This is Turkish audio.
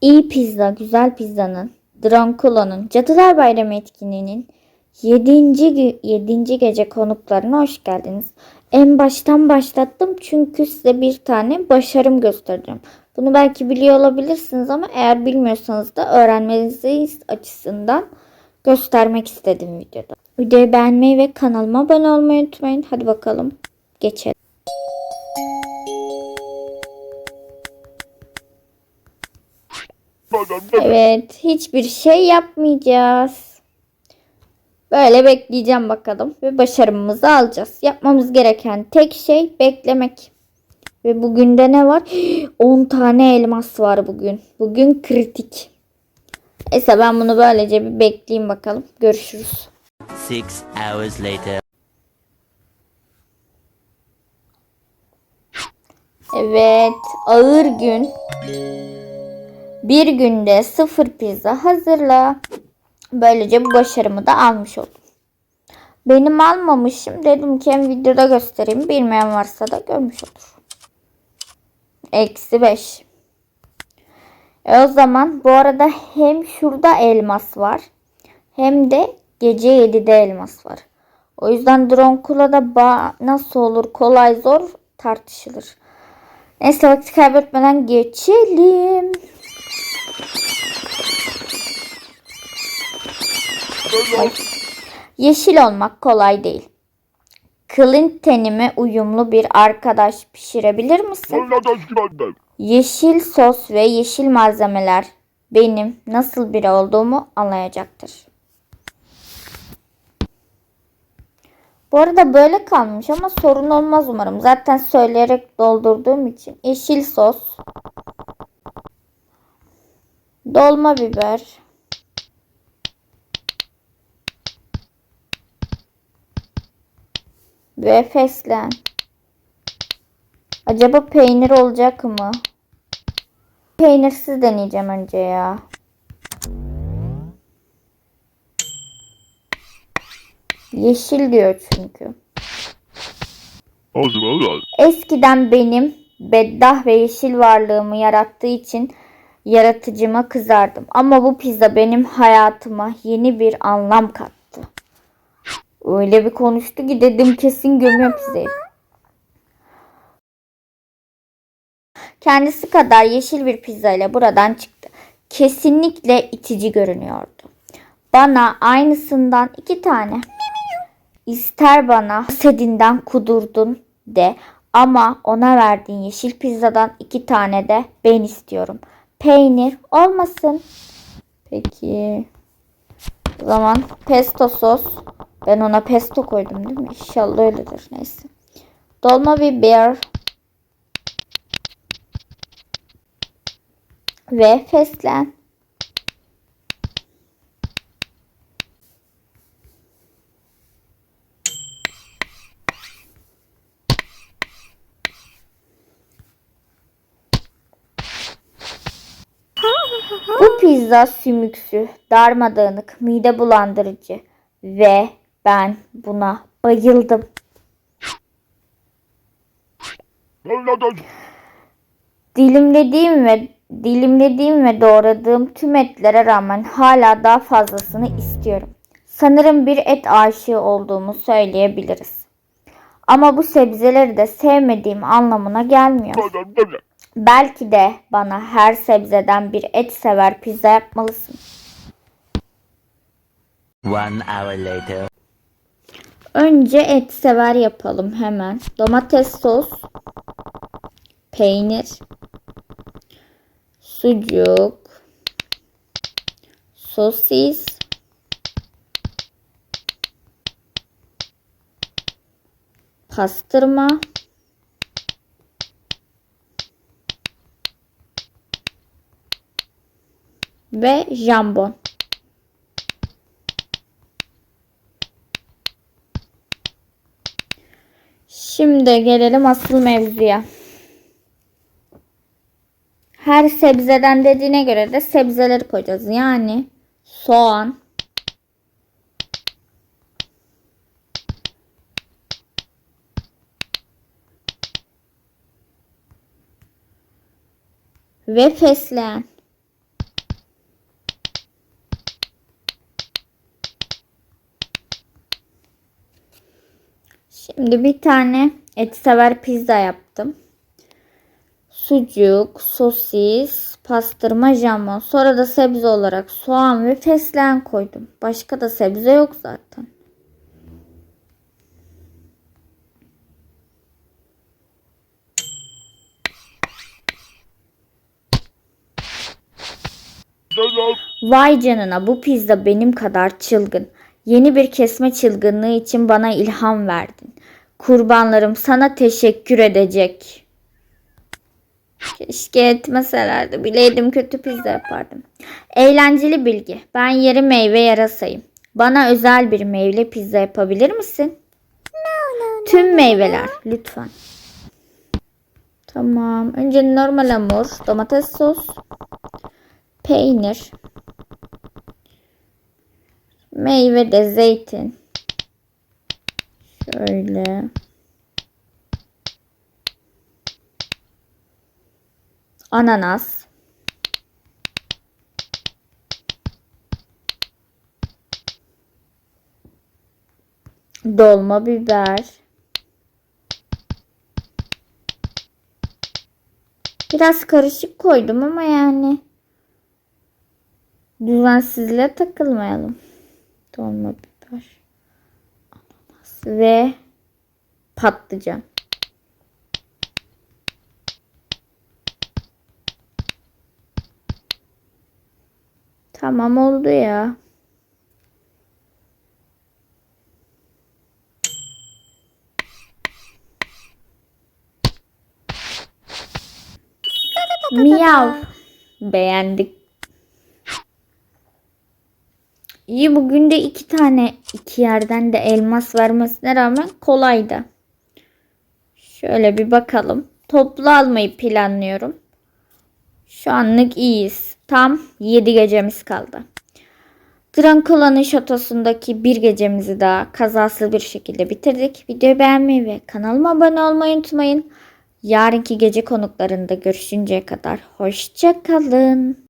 İyi Pizza, Güzel Pizza'nın, Dronkulo'nun, Cadılar Bayramı etkinliğinin 7. 7. gece konuklarına hoş geldiniz. En baştan başlattım çünkü size bir tane başarım göstereceğim. Bunu belki biliyor olabilirsiniz ama eğer bilmiyorsanız da öğrenmeniz açısından göstermek istedim videoda. Videoyu beğenmeyi ve kanalıma abone olmayı unutmayın. Hadi bakalım geçelim. Evet, hiçbir şey yapmayacağız. Böyle bekleyeceğim bakalım ve başarımımızı alacağız. Yapmamız gereken tek şey beklemek. Ve bugün de ne var? 10 tane elmas var bugün. Bugün kritik. Neyse ben bunu böylece bir bekleyeyim bakalım. Görüşürüz. Six hours later. Evet, ağır gün. Bir günde sıfır pizza hazırla. Böylece bu başarımı da almış oldum. Benim almamışım. Dedim ki hem videoda göstereyim. Bilmeyen varsa da görmüş olur. Eksi 5. E o zaman bu arada hem şurada elmas var. Hem de gece 7'de elmas var. O yüzden Dronkula'da ba nasıl olur kolay zor tartışılır. Neyse vakit kaybetmeden geçelim. Yeşil olmak kolay değil. Kılın tenime uyumlu bir arkadaş pişirebilir misin? Yeşil sos ve yeşil malzemeler benim nasıl biri olduğumu anlayacaktır. Bu arada böyle kalmış ama sorun olmaz umarım. Zaten söyleyerek doldurduğum için. Yeşil sos. Dolma biber. Ve fesleğen. Acaba peynir olacak mı? Peynirsiz deneyeceğim önce ya. Yeşil diyor çünkü. Eskiden benim beddah ve yeşil varlığımı yarattığı için yaratıcıma kızardım. Ama bu pizza benim hayatıma yeni bir anlam kattı. Öyle bir konuştu ki dedim kesin gömüyor pizzayı. Kendisi kadar yeşil bir pizza ile buradan çıktı. Kesinlikle itici görünüyordu. Bana aynısından iki tane. İster bana sedinden kudurdun de ama ona verdiğin yeşil pizzadan iki tane de ben istiyorum. Peynir olmasın. Peki. O zaman pesto sos. Ben ona pesto koydum değil mi? İnşallah öyledir. Neyse. Dolma biber. Ve fesleğen. Bu pizza sümüksü, darmadağınık, mide bulandırıcı ve ben buna bayıldım. Dilimlediğim ve dilimlediğim ve doğradığım tüm etlere rağmen hala daha fazlasını istiyorum. Sanırım bir et aşığı olduğumu söyleyebiliriz. Ama bu sebzeleri de sevmediğim anlamına gelmiyor. Belki de bana her sebzeden bir et sever pizza yapmalısın. One hour later. Önce et sever yapalım hemen. Domates sos, peynir, sucuk, sosis, pastırma, ve jambon. Şimdi gelelim asıl mevzuya. Her sebzeden dediğine göre de sebzeleri koyacağız. Yani soğan, ve fesleğen. Şimdi bir tane et sever pizza yaptım. Sucuk, sosis, pastırma, jamon. Sonra da sebze olarak soğan ve fesleğen koydum. Başka da sebze yok zaten. Vay canına bu pizza benim kadar çılgın. Yeni bir kesme çılgınlığı için bana ilham verdin. Kurbanlarım sana teşekkür edecek. Keşke etmeselerdi. Bileydim kötü pizza yapardım. Eğlenceli bilgi. Ben yarı meyve yarasayım. Bana özel bir meyve pizza yapabilir misin? Tüm meyveler lütfen. Tamam. Önce normal hamur, domates sos, peynir, meyve de zeytin. Şöyle. Ananas. Dolma biber. Biraz karışık koydum ama yani düzensizliğe takılmayalım. Dolma biber. Ananas ve patlıcan. Tamam oldu ya. Miyav. Beğendik. İyi bugün de iki tane iki yerden de elmas vermesine rağmen kolaydı. Şöyle bir bakalım. Toplu almayı planlıyorum. Şu anlık iyiyiz. Tam 7 gecemiz kaldı. Drankula'nın şatosundaki bir gecemizi daha kazasız bir şekilde bitirdik. Videoyu beğenmeyi ve kanalıma abone olmayı unutmayın. Yarınki gece konuklarında görüşünceye kadar hoşça kalın.